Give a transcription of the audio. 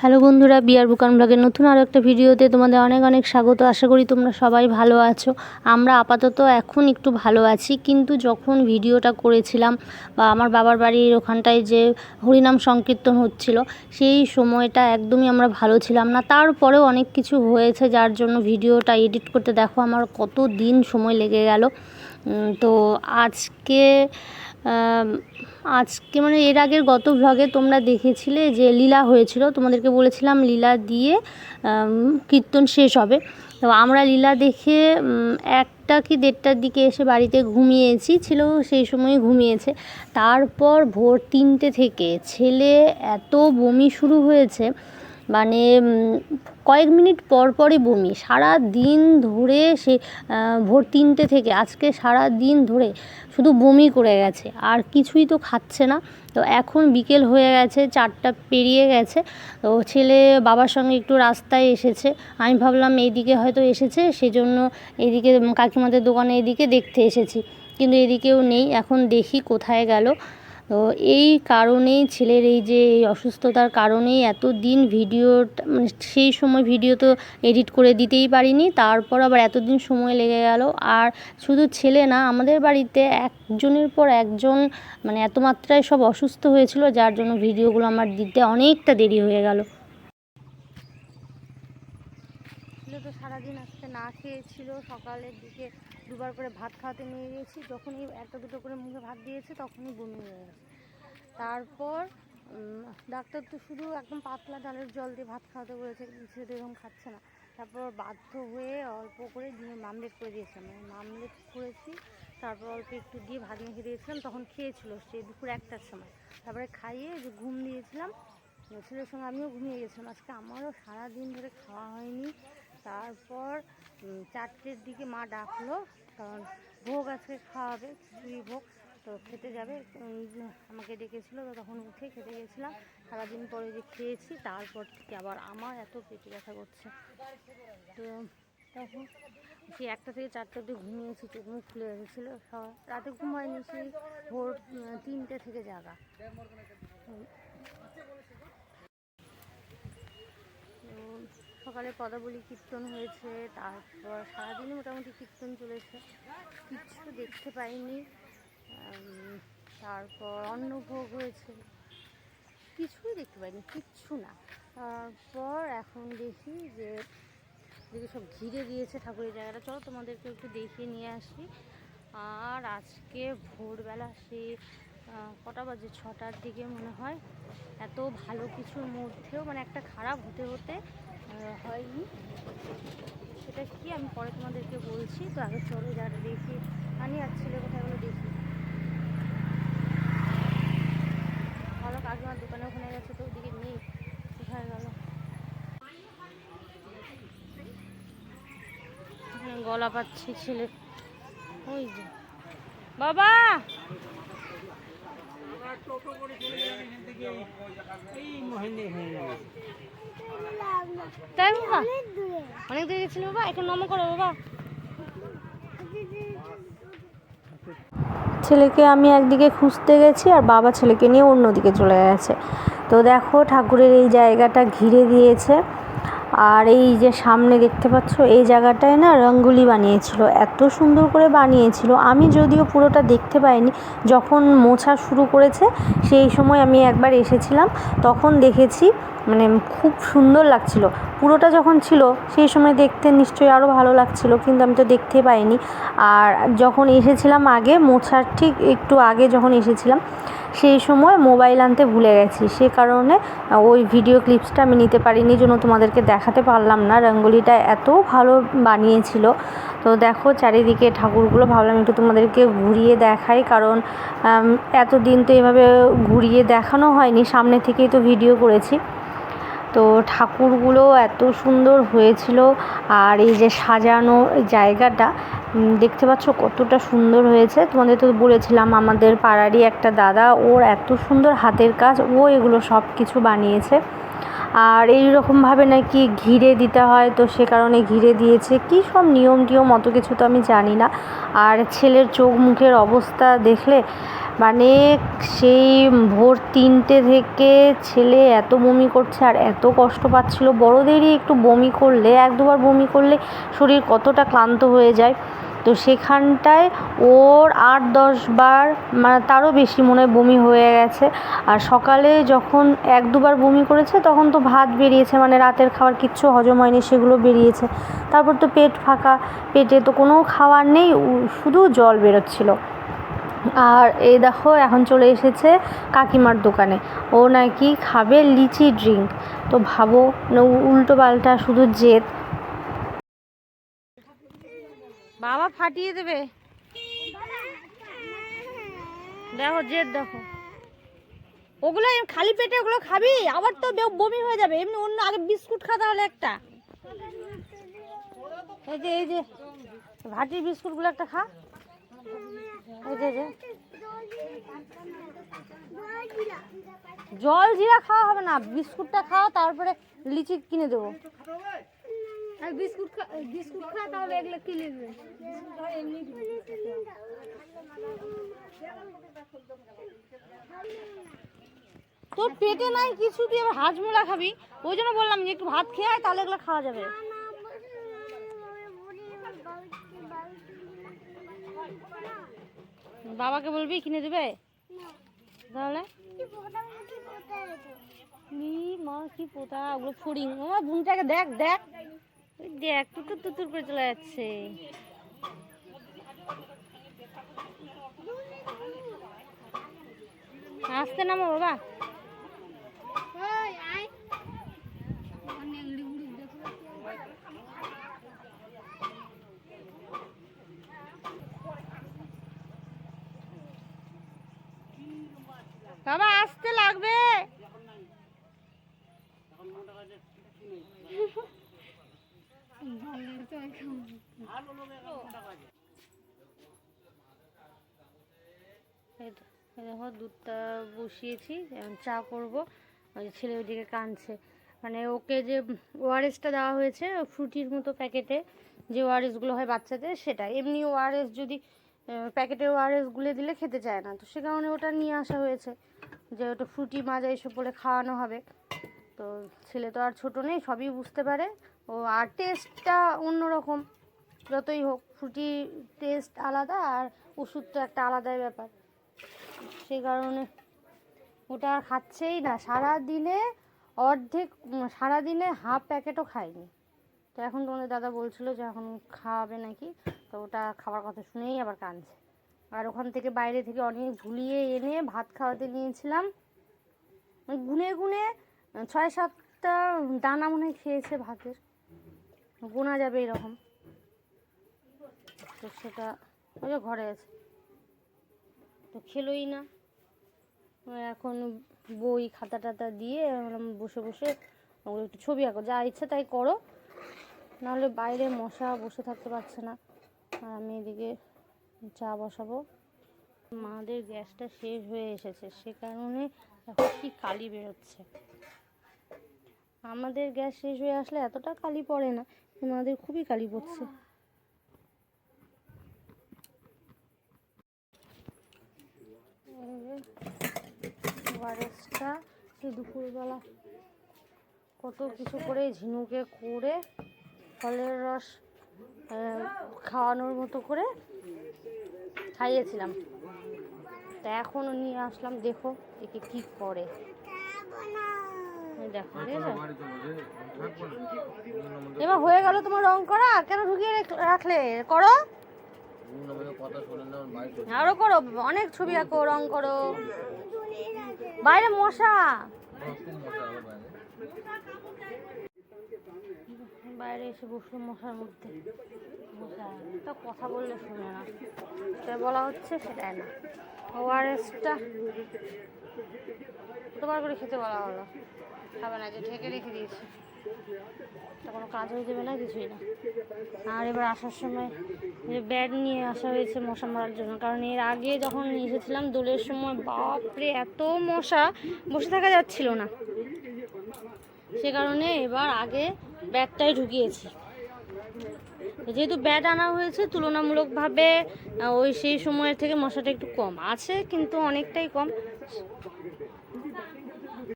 Hello বন্ধুরা বিয়ার বুকান ব্লগের নতুন আরও একটা ভিডিওতে তোমাদের অনেক অনেক স্বাগত। আশা করি তোমরা সবাই ভালো আছো। আমরা আপাতত এখন একটু ভালো আছি, কিন্তু যখন ভিডিওটা করেছিলাম বা আমার বাবার বাড়ির ওখানটায় যে হরিনাম সংকীর্তন হচ্ছিল, সেই সময়টা একদমই আমরা ভালো ছিলাম না। তারপরেও অনেক কিছু হয়েছে, যার জন্য ভিডিওটা এডিট করতে দেখো, আমার কত দিন সময় লেগে গেল। তো আজকে আজকে মানে এর আগের গত ভ্লগে তোমরা দেখেছিলে যে লীলা হয়েছিল। তোমাদেরকে বলেছিলাম লীলা দিয়ে কীর্তন শেষ হবে। তো আমরা লীলা দেখে একটা কি দেড়টার দিকে এসে বাড়িতে ঘুমিয়েছি, ছিল সেই সময় ঘুমিয়েছে। তারপর ভোর তিনটে থেকে ছেলে এত বমি শুরু হয়েছে মানে কয়েক মিনিট পর পরই বমি। সারা দিন ধরে সে ভোর তিনটে থেকে, আজকে সারা দিন ধরে শুধু বমি করে গেছে, আর কিছুই তো খাচ্ছে না। তো এখন বিকেল হয়ে গেছে, চারটা পেরিয়ে গেছে। তো ছেলে বাবার সঙ্গে একটু রাস্তায় এসেছে। আমি ভাবলাম এইদিকে হয়তো এসেছে, সেজন্য এদিকে, কাকিমাদের দোকানে এদিকে দেখতে এসেছি। কিন্তু এদিকেও নেই, এখন দেখি কোথায় গেল। তো এই কারণেই ছেলের এই যে এই অসুস্থতার কারণেই এত দিন ভিডিও মানে সেই সময় ভিডিও তো এডিট করে দিতেই পারিনি, তারপর আবার এতদিন সময় লেগে গেল। আর শুধু ছেলে না, আমাদের বাড়িতে একজনের পর একজন মানে এত মাত্রায় সব অসুস্থ হয়েছিল, যার জন্য ভিডিওগুলো আমার দিতে অনেকটা দেরি হয়ে গেল। সারাদিন আজকে না খেয়েছিল, সকালের দিকে দুবার করে ভাত খাওয়াতে নিয়ে গেছি যখনই একটা দুটো করে মুখে ভাত দিয়েছে, তখনই বমি হয়ে গেছে। তারপর ডাক্তার তো শুধু একদম পাতলা ডালের জল দিয়ে ভাত খাওয়াতে বলেছে সে তো এরকম খাচ্ছে না। তারপর বাধ্য হয়ে অল্প করে দিয়ে মামলেট করে দিয়েছিলাম। মানে মামলেট করেছি, তারপর অল্প একটু দিয়ে ভাত মেখে দিয়েছিলাম, তখন খেয়েছিল সে দুপুর একটার সময়। তারপরে খাইয়ে যে ঘুম দিয়েছিলাম, ছেলের সঙ্গে আমিও ঘুমিয়ে গেছিলাম। আজকে আমারও সারাদিন ধরে খাওয়া হয়নি। তারপর চারটের দিকে মা ডাকলো, কারণ ভোগ আজকে খাওয়াবে, খিচুড়ি ভোগ। তো খেতে যাবে আমাকে ডেকেছিলো, তো তখন উঠে খেতে গেছিলাম। সারাদিন পরে যে খেয়েছি, তারপর থেকে আবার আমার এত পেটে ব্যথা করছে। তো তখন সেই একটা থেকে চারটে অব্দি ঘুমিয়েছি, চোখ মুখ খুলে সব রাতে ঘুম হয়নি সেই ভোর তিনটে থেকে জাগা উম, তো সকালে পদাবলী কীর্তন হয়েছে, তারপর সারাদিনই মোটামুটি কীর্তন চলেছে। কিচ্ছু দেখতে পাইনি। তারপর অন্নভোগ হয়েছে। কিছুই দেখতে পাইনি, কিচ্ছু না। তারপর এখন দেখি যে দেখি সব ঘিরে দিয়েছে ঠাকুরের জায়গাটা। চলো তোমাদেরকে একটু দেখিয়ে নিয়ে আসি। আর আজকে ভোরবেলা সে কটা বাজে? ছটার দিকে মনে হয়। এত ভালো কিছুর মধ্যেও মানে একটা খারাপ হতে হতে হয়নি। সেটা কি আমি পরে তোমাদেরকে বলছি। তো আগে চলো, যারা দেখি। আনি আর ছেলে কোথায় গেলো দেখি। ভালো কাকিমার দোকানে ওখানে গেছে তো, ওদিকে নেই। কোথায় গেল? গলা পাচ্ছি ছেলে। ওই যে। বাবা! তাই বাবা? অনেক দূরে গেছিল বাবা, এখন নম করো বাবা। ছেলেকে আমি একদিকে খুঁজতে গেছি আর বাবা ছেলেকে নিয়ে অন্যদিকে চলে গেছে। তো দেখো ঠাকুরের এই জায়গাটা ঘিরে দিয়েছে। আর এই যে সামনে দেখতে পাচ্ছ, এই জায়গাটায় না রঙ্গোলি বানিয়েছিল, এত সুন্দর করে বানিয়েছিল। আমি যদিও পুরোটা দেখতে পাইনি, যখন মোছা শুরু করেছে সেই সময় আমি একবার এসেছিলাম, তখন দেখেছি মানে খুব সুন্দর লাগছিল। পুরোটা যখন ছিল, সেই সময় দেখতে নিশ্চয়ই আরও ভালো লাগছিল, কিন্তু আমি তো দেখতে পাইনি। আর যখন এসেছিলাম আগে, মোছার ঠিক একটু আগে যখন এসেছিলাম, সেই সময় মোবাইল আনতে ভুলে গেছি। সে কারণে ওই ভিডিও ক্লিপসটা আমি নিতে পারিনি জন্য তোমাদেরকে দেখাতে পারলাম না। রঙ্গোলিটা এত ভালো বানিয়েছিল। তো দেখো, চারিদিকে ঠাকুরগুলো ভাবলাম একটু তোমাদেরকে ঘুরিয়ে দেখাই, কারণ এতদিন তো এভাবে ঘুরিয়ে দেখানো হয়নি। সামনে থেকেই তো ভিডিও করেছি। তো ঠাকুরগুলো এত সুন্দর হয়েছিল আর এই যে সাজানো জায়গাটা দেখতে পাচ্ছ কতটা সুন্দর হয়েছে। তোমাদের তো বলেছিলাম আমাদের পাড়ারই একটা দাদা, ওর এত সুন্দর হাতের কাজ, ও এগুলো সব কিছু বানিয়েছে। আর এই রকমভাবে নাকি ঘিরে দিতে হয়, তো সে কারণে ঘিরে দিয়েছে। কী সব নিয়ম টিয়ম অত কিছু তো আমি জানি না। আর ছেলের চোখ মুখের অবস্থা দেখলে মানে সেই ভোর তিনটে থেকে ছেলে এত বমি করছে আর এত কষ্ট পাচ্ছিল। বড়োদেরই একটু বমি করলে, এক দুবার বমি করলে শরীর কতটা ক্লান্ত হয়ে যায়। তো সেখানটায় ওর আট দশ বার মানে তারও বেশি মনে হয় বমি হয়ে গেছে। আর সকালে যখন এক দুবার বমি করেছে, তখন তো ভাত বেরিয়েছে মানে রাতের খাবার কিচ্ছু হজম হয়নি, সেগুলো বেরিয়েছে। তারপর তো পেট ফাঁকা, পেটে তো কোনো খাবার নেই শুধু জল বেরোচ্ছিল। আর এই দেখো, এখন চলে এসেছে কাকিমার দোকানে। ও নাকি খাবে লিচি ড্রিঙ্ক। তো ভাবো উল্টো পাল্টা শুধু জেদ। বাবা ফাটিয়ে দেবে। দেখো, জেদ দেখো। ওগুলো খালি পেটে ওগুলো খাবি, আবার তো বমি হয়ে যাবে। এমনি অন্য আগে বিস্কুট খা তাহলে একটা। এই যে এই যে, ভাটির বিস্কুটগুলো একটা খা। জল জিরা খাওয়া হবে না বিস্কুটটা খাও তারপরে লিচি কিনে দেবো। আর বিস্কুট বিস্কুট খা তাহলে এগুলো কি লিখবে তোর পেটে নাই কিছু তুই আবার হাজমোলা খাবি। ওই জন্য বললাম যে একটু ভাত খেয়ে আয় তাহলে এগুলো খাওয়া যাবে। বাবাকে বলবি কিনে দেবে? তাহলে? মা কি পোতা? ওগুলো ফড়িং আমার বোনটাকে দেখ দেখ। দেখ তুতুর তুতুর করে চলে যাচ্ছে। আসতে নামো বাবা ওই আয় অনেক লিগুড়ি দেখো বাবা, আসতে লাগবে। দুধটা বসিয়েছি চা করব। ছেলে ওইদিকে কাঁদছে। মানে ওকে যে ওআরএসটা দেওয়া হয়েছে ফ্রুটির মতো প্যাকেটে যে ওআরএসগুলো হয় বাচ্চাদের সেটা এমনি ওআরএস যদি প্যাকেটে ওআরএস গুলে দিলে খেতে চায় না। তো সে কারণে ওটা নিয়ে আসা হয়েছে। যে ওটা ফ্রুটি মাজা এসব বলে খাওয়ানো হবে। তো ছেলে তো আর ছোটো নেই, সবই বুঝতে পারে। ও আর টেস্টটা অন্যরকম, যতই হোক ফ্রুটি টেস্ট আলাদা আর ওষুধ তো একটা আলাদাই ব্যাপার। সেই কারণে ওটা আর খাচ্ছেই না। সারা দিনে অর্ধেক সারা দিনে হাফ প্যাকেটও খায়নি। তো এখন তোমাদের দাদা বলছিল যে এখন খাওয়াবে নাকি? তো ওটা খাবার কথা শুনেই আবার কাঁদছে। আর ওখান থেকে বাইরে থেকে অনেক ঝুলিয়ে এনে ভাত খাওয়াতে নিয়েছিলাম। গুনে গুনে ছয় সাতটা দানা মনে খেয়েছে ভাতের। গোনা যাবে এরকম। তো সেটা ওই ঘরে আছে। তো খেলোই না। এখন বই, খাতা টাতা দিয়ে বসে বসে ওগুলো একটু ছবি আঁকো। যা ইচ্ছা তাই করো। নাহলে বাইরে মশা বসে থাকতে পারছে না। আর আমি এদিকে চা বসাবো। মাদের গ্যাসটা শেষ হয়ে এসেছে, সে কারণে এখন কি কালি বেরোচ্ছে। আমাদের গ্যাস শেষ হয়ে আসলে এতটা কালি পড়ে না আমাদের খুবই কালি পড়ছে। দুপুরবেলা কত কিছু করে ঝিনুকে করে ফলের রস খাওয়ানোর মতো করে খাইয়েছিলাম। তা এখনও নিয়ে আসলাম দেখো একে কি করে। দেখো এবার হয়ে গেল তোমার রং করা কেন ঢুকিয়ে রেখ- রাখলে? করো। আরও করো অনেক ছবি আঁকো রং করো। বাইরে মশা। বাইরে এসে বসল মশার মধ্যে। মশা একটা কথা বললে শুনে না। সেটা বলা হচ্ছে সেটাই না। ওআরএসটা কতবার করে খেতে বলা হলো। খাবে না, যে ঢেকে রেখে দিয়েছি। তা কোনো কাজ হয়ে যাবে না, কিছুই না। আর এবার আসার সময় যে ব্যাগ নিয়ে আসা হয়েছে মশা মারার জন্য। কারণ এর আগে যখন এসেছিলাম, দোলের সময় বাপরে, এত মশা বসে থাকা যাচ্ছিল না। সে কারণে এবার আগে ব্যাগটাই ঢুকিয়েছি। তো যেহেতু ব্যাট আনা হয়েছে, তুলনামূলকভাবে ওই সেই সময়ের থেকে মশাটা একটু কম আছে, কিন্তু অনেকটাই কম।